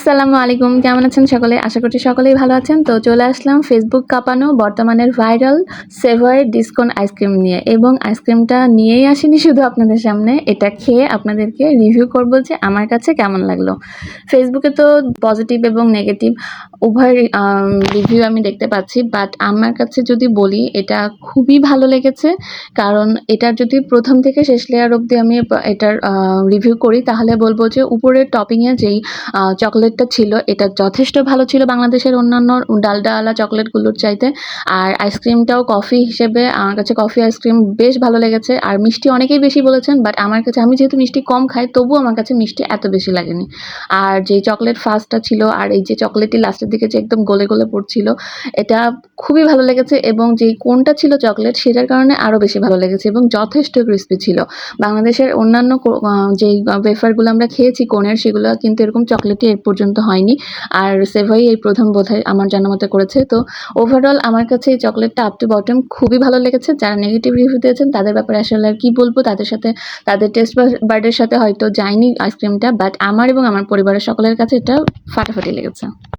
আসসালামু আলাইকুম কেমন আছেন সকলে? আশা করছি সকলেই ভালো আছেন। তো চলে আসলাম ফেসবুক কাঁপানো বর্তমানের ভাইরাল সেভার ডিসকন আইসক্রিম নিয়ে। এবং আইসক্রিমটা নিয়েই আসিনি শুধু আপনাদের সামনে এটা খেয়ে আপনাদেরকে রিভিউ করব যে আমার কাছে কেমন লাগল। ফেসবুকে তো পজিটিভ এবং নেগেটিভ উভয় রিভিউ আমি দেখতে পাচ্ছি। বাট আমার কাছে যদি বলি এটা খুবই ভালো লেগেছে। কারণ এটার যদি প্রথম থেকে শেষ লেয়ার অবধি আমি এটার রিভিউ করি তাহলে বলব যে উপরের টপিংয়ে যেই আহ, চকলেটটা ছিল, এটা যথেষ্ট ভালো ছিল বাংলাদেশের অন্যান্য ডালডাওয়ালা চকলেটগুলোর চাইতে। আর আইসক্রিমটাও কফি হিসেবে, আমার কাছে কফি আইসক্রিম বেশ ভালো লেগেছে। আর মিষ্টি অনেকেই বেশি বলেছেন বাট আমার কাছে, আমি যেহেতু মিষ্টি কম খাই, তবুও আমার কাছে মিষ্টি এত বেশি লাগেনি। আর যে চকলেট ফার্স্টটা ছিল, আর এই যে চকলেটটি লাস্টের দিকে যে একদম গলে গলে পড়ছিল, এটা খুবই ভালো লেগেছে এবং যেই কোনটা ছিল চকলেট, সেটার কারণে আরও বেশি ভালো লেগেছে এবং যথেষ্ট ক্রিস্পি ছিল। বাংলাদেশের অন্যান্য যেই ওয়েফারগুলো আমরা খেয়েছি, কোনের, সেগুলো কিন্তু এরকম চকলেটই এর পর্যন্ত হয়নি। আর সেভাই এই প্রথম বোধহয় আমার জানা মতে করেছে। তো ওভারঅল আমার কাছে এই চকলেটটা আপ টু বটম খুবই ভালো লেগেছে। যারা নেগেটিভ রিভিউ দিয়েছেন, তাদের ব্যাপারে আসলে আর কি বলব? তাদের সাথে, তাদের টেস্ট বার্ডের সাথে হয়তো যায়নি আইসক্রিমটা বাট আমার এবং আমার পরিবারের সকলের কাছে এটা ফাটাফাটি লেগেছে।